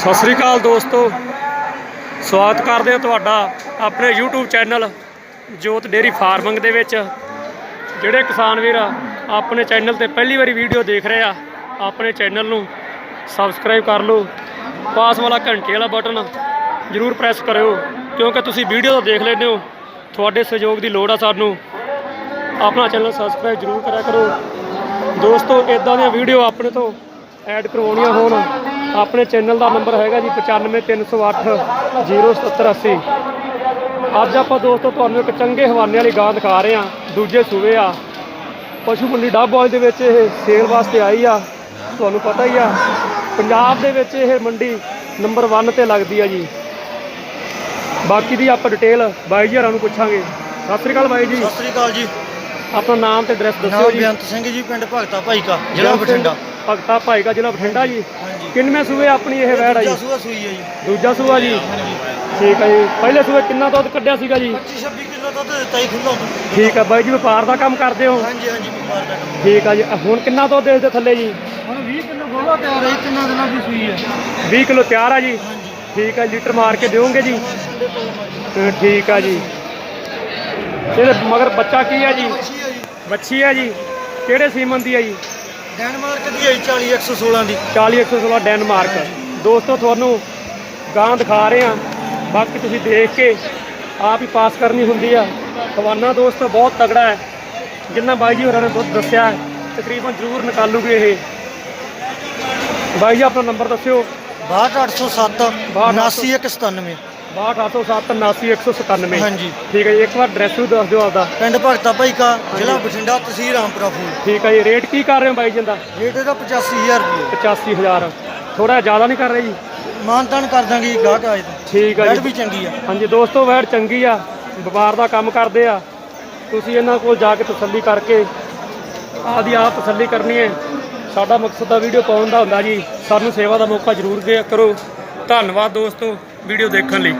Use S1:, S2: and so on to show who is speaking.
S1: ਸਤਿ ਸ੍ਰੀ ਅਕਾਲ ਦੋਸਤੋ। ਸਵਾਗਤ ਕਰਦੇ ਹਾਂ ਤੁਹਾਡਾ ਆਪਣੇ YouTube channel Jot dairy farming ਦੇ ਵਿੱਚ। ਜਿਹੜੇ ਕਿਸਾਨ ਵੀਰ ਆਪਣੇ ਚੈਨਲ ਤੇ ਪਹਿਲੀ ਵਾਰੀ ਵੀਡੀਓ ਦੇਖ ਰਹੇ ਆ, ਆਪਣੇ ਚੈਨਲ ਨੂੰ ਸਬਸਕ੍ਰਾਈਬ ਕਰ ਲਓ। ਪਾਸ ਵਾਲਾ ਘੰਟੇ ਵਾਲਾ ਬਟਨ ਜਰੂਰ ਪ੍ਰੈਸ ਕਰਿਓ, ਕਿਉਂਕਿ ਤੁਸੀਂ ਵੀਡੀਓ ਤਾਂ ਦੇਖ ਲੈਂਦੇ ਹੋ। ਤੁਹਾਡੇ ਸਹਿਯੋਗ ਦੀ ਲੋੜ ਆ ਸਾਨੂੰ। ਆਪਣਾ ਚੈਨਲ ਸਬਸਕ੍ਰਾਈਬ ਜਰੂਰ ਕਰਿਆ ਕਰੋ। ਦੋਸਤੋ ਇਦਾਂ ਦੀਆਂ ਵੀਡੀਓ ਆਪਣੇ ਤੋਂ ਐਡ ਕਰਵਾਉਣੀਆਂ ਹੋਣ। ਆਪਣੇ ਚੈਨਲ ਦਾ ਨੰਬਰ ਹੈਗਾ ਜੀ 95308 0780 ਅੱਜ ਆਪਾਂ ਦੋਸਤੋ ਤੁਹਾਨੂੰ ਇੱਕ ਚੰਗੇ ਹਵਾਨੇ ਵਾਲੀ ਗਾਂ ਦਿਖਾ ਰਹੇ ਹਾਂ ਦੂਜੇ ਸੂਬੇ ਆ। ਪਸ਼ੂ ਮੰਡੀ ਡੱਬਵਾਲ ਦੇ ਵਿੱਚ ਇਹ ਸੇਲ ਵਾਸਤੇ ਆਈ ਆ ਤੁਹਾਨੂੰ ਪਤਾ ਹੀ ਆ। ਪੰਜਾਬ ਦੇ ਵਿੱਚ ਇਹ ਮੰਡੀ ਨੰਬਰ 1 ਤੇ ਲੱਗਦੀ ਆ ਜੀ। ਬਾਕੀ ਦੀ ਆਪਾਂ ਡਿਟੇਲ ਬਾਈ ਜੀ ਹੋਰਾਂ ਨੂੰ ਪੁੱਛਾਂਗੇ। ਸਤਿ ਸ੍ਰੀ ਅਕਾਲ ਬਾਈ ਜੀ।
S2: ਸਤਿ ਸ੍ਰੀ ਅਕਾਲ ਜੀ।
S1: ਆਪਣਾ ਨਾਮ ਤੇ ਐਡਰੈਸ ਦੱਸਿਓ ਜੀ।
S2: ਬੇਅੰਤ ਸਿੰਘ ਜੀ ਪਿੰਡ ਭਗਤਾ ਭਾਈ ਕਾ ਜ਼ਿਲ੍ਹਾ ਬਠਿੰਡਾ।
S1: ਭਗਤਾ ਭਾਈ ਕਾ ਜ਼ਿਲ੍ਹਾ ਬਠਿੰਡਾ ਜੀ। ਕਿੰਨਵੇਂ ਸੂਏ ਆਪਣੀ ਇਹ ਵੈੜ ਆ ਜੀ
S2: ਦੂਜਾ ਸੂਆ ਸੂਈ ਹੈ ਜੀ।
S1: ਦੂਜਾ ਸੂਆ ਜੀ। ਠੀਕ ਹੈ ਜੀ। ਪਹਿਲੇ ਸੂਏ ਕਿੰਨਾ ਦੁੱਧ ਕੱਢਿਆ ਸੀਗਾ ਜੀ?
S2: 25 26 ਕਿਲੋ ਦੁੱਧ ਦਿੱਤਾ ਹੀ ਖੁੱਲਾ
S1: ਠੀਕ ਹੈ ਬਾਈ ਜੀ ਵਪਾਰ ਦਾ ਕੰਮ ਕਰਦੇ ਹੋ?
S2: ਹਾਂਜੀ ਹਾਂਜੀ ਵਪਾਰ ਦਾ ਕੰਮ
S1: ਠੀਕ ਹੈ ਜੀ। ਹੁਣ ਕਿੰਨਾ ਦੁੱਧ ਦੇ ਦੇ ਥੱਲੇ ਜੀ?
S2: ਹੁਣ 20 ਕਿਲੋ ਗੋਲਾ ਤਿਆਰ ਹੈ ਤਿੰਨਾਂ ਦਿਨਾਂ ਦੀ ਸੂਈ ਹੈ।
S1: 20 ਕਿਲੋ ਤਿਆਰ ਆ ਜੀ? ਠੀਕ ਹੈ ਲੀਟਰ ਮਾਰ ਕੇ ਦਿਓਗੇ ਜੀ? ਠੀਕ ਆ ਜੀ। ਇਹਦੇ ਮਗਰ ਬੱਚਾ ਕੀ ਆ ਜੀ। ਬੱਚੀ ਆ ਜੀ। ਕਿਹੜੇ ਸੀਮਨ ਦੀ ਆ ਜੀ?
S2: ਡੈਨਮਾਰਕ ਦੀ ਹੈ 40 116 ਦੀ।
S1: 40 116 ਡੈਨਮਾਰਕ। ਦੋਸਤੋ ਤੁਹਾਨੂੰ ਗਾਂ ਦਿਖਾ ਰਹੇ ਆ ਬਾਕੀ ਤੁਸੀਂ ਦੇਖ ਕੇ ਆਪ ਹੀ ਪਾਸ ਕਰਨੀ ਹੁੰਦੀ ਆ। ਖਵਾਨਾ ਦੋਸਤੋ ਬਹੁਤ ਤਗੜਾ ਹੈ। ਜਿੰਨਾ ਬਾਈ ਜੀ ਹੋਰਾਂ ਨੇ ਦੁੱਧ ਦੱਸਿਆ ਤਕਰੀਬਨ ਜ਼ਰੂਰ ਨਿਕਾਲੂਗੇ ਇਹ। ਬਾਈ ਜੀ ਆਪਣਾ ਨੰਬਰ ਦੱਸਿਓ।
S2: 62807 79197
S1: 62807
S2: ਹਾਂਜੀ।
S1: ਠੀਕ ਹੈ ਜੀ ਇੱਕ ਵਾਰ ਐਡਰੈਸ ਵੀ ਦੱਸ ਦਿਓ ਆਪਦਾ।
S2: ਪਿੰਡ ਭਗਤਾ ਭਾਈ ਕਾ ਜ਼ਿਲ੍ਹਾ ਬਠਿੰਡਾ ਤਹਿਸੀਲ ਰਾਮਪੁਰਾ ਫੂਲ।
S1: ਠੀਕ ਹੈ ਜੀ ਰੇਟ ਕੀ ਕਰ ਰਹੇ ਹੋ ਬਾਈ ਜੀ ਦਾ
S2: ਰੇਟ ਇਹਦਾ 85000 ਰੁਪਏ।
S1: 85000 ਥੋੜਾ ਜ਼ਿਆਦਾ ਨਹੀਂ ਕਰ ਰਹੇ ਜੀ?
S2: ਮਾਨਤਾਨ ਕਰ ਦਾਂਗੇ ਜੀ ਗਾਹਕ ਆਏ ਤਾਂ।
S1: ਠੀਕ ਹੈ
S2: ਰੇਟ
S1: ਜੀ
S2: ਵੀ ਚੰਗੀ ਆ।
S1: ਹਾਂਜੀ ਦੋਸਤੋ ਵੈੜ ਚੰਗੀ ਆ। ਵਪਾਰ ਦਾ ਕੰਮ ਕਰਦੇ ਆ। ਤੁਸੀਂ ਇਹਨਾਂ ਕੋਲ ਜਾ ਕੇ ਤਸੱਲੀ ਕਰਕੇ ਆਦੀ ਆਪ ਤਸੱਲੀ ਕਰਨੀ ਹੈ। ਸਾਡਾ ਮਕਸਦ ਤਾਂ ਵੀਡੀਓ ਪਾਉਣ ਦਾ ਹੁੰਦਾ ਜੀ। ਸਾਨੂੰ ਸੇਵਾ ਦਾ ਮੌਕਾ ਜ਼ਰੂਰ ਦਿਆ ਕਰੋ। ਧੰਨਵਾਦ ਦੋਸਤੋ। ਵੀਡੀਓ ਦੇਖਣ ਲਈ।